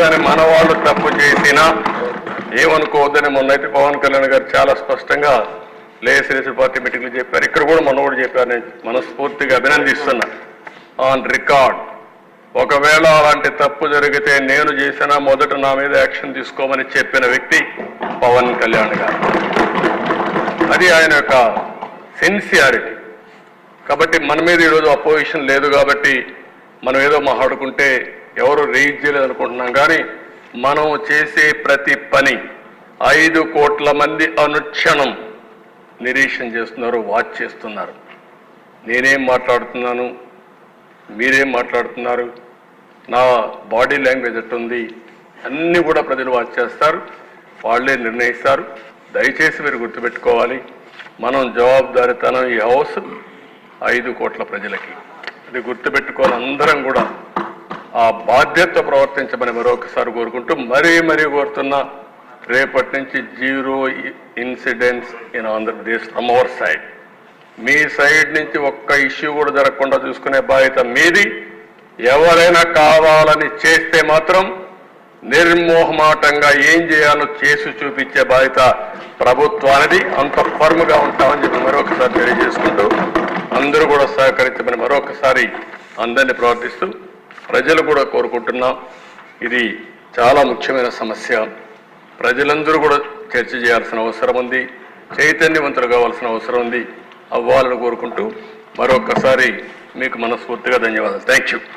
కానీ మన వాళ్ళు తప్పు చేసినా ఏమనుకోవద్దని మొన్నైతే పవన్ కళ్యాణ్ గారు చాలా స్పష్టంగా లేసిరేసి పార్టీ మీటింగ్లు చెప్పారు. ఇక్కడ కూడా మొన్న కూడా చెప్పారు. నేను మనస్ఫూర్తిగా అభినందిస్తున్నా. On record. ఒకవేళ అలాంటి తప్పు జరిగితే నేను చేసిన మొదట నా మీద యాక్షన్ తీసుకోమని చెప్పిన వ్యక్తి పవన్ కళ్యాణ్ గారు. అది ఆయన యొక్క సిన్సియారిటీ. కాబట్టి మన మీద ఈరోజు అపోజిషన్ లేదు కాబట్టి మనం ఏదో మాట్లాడుకుంటే ఎవరు రీచ్ చేయలేదు అనుకుంటున్నాం కానీ మనం చేసే ప్రతి పని ఐదు కోట్ల మంది అనుక్షణం నిరీక్షణ చేస్తున్నారు వాచ్ చేస్తున్నారు. నేనేం మాట్లాడుతున్నాను మీరేం మాట్లాడుతున్నారు నా బాడీ లాంగ్వేజ్ ఎట్టుంది అన్నీ కూడా ప్రజలు వాచ్ చేస్తారు వాళ్ళే నిర్ణయిస్తారు. దయచేసి మీరు గుర్తుపెట్టుకోవాలి మనం జవాబుదారితనం ఈ హౌస్ ఐదు కోట్ల ప్రజలకి. అది గుర్తుపెట్టుకోవాలి అందరం కూడా. బాధ్యత ప్రవర్తించమని మరొకసారి కోరుకుంటూ మరీ మరీ కోరుతున్నా రేపటి నుంచి zero incidents in Andhra Pradesh from our side. Me side నుంచి ఒక్క ఇష్యూ కూడా జరగకుండా చూసుకునే బాధ్యత మీది. ఎవరైనా కావాలని చేస్తే మాత్రం నిర్మోహమాటంగా ఏం చేయాలో చేసి చూపించే బాధ్యత ప్రభుత్వానికి అంత ఫర్మ్గా ఉంటామని చెప్పి మరొకసారి తెలియజేసుకుంటూ అందరూ కూడా సహకరించమని మరొకసారి అందరినీ ప్రవర్తిస్తూ ప్రజలు కూడా కోరుకుంటున్నాం. ఇది చాలా ముఖ్యమైన సమస్య. ప్రజలందరూ కూడా చర్చ చేయాల్సిన అవసరం ఉంది. చైతన్యవంతులు కావాల్సిన అవసరం ఉంది. అవ్వాలని కోరుకుంటూ మరొకసారి మీకు మనస్ఫూర్తిగా ధన్యవాదాలు. Thank you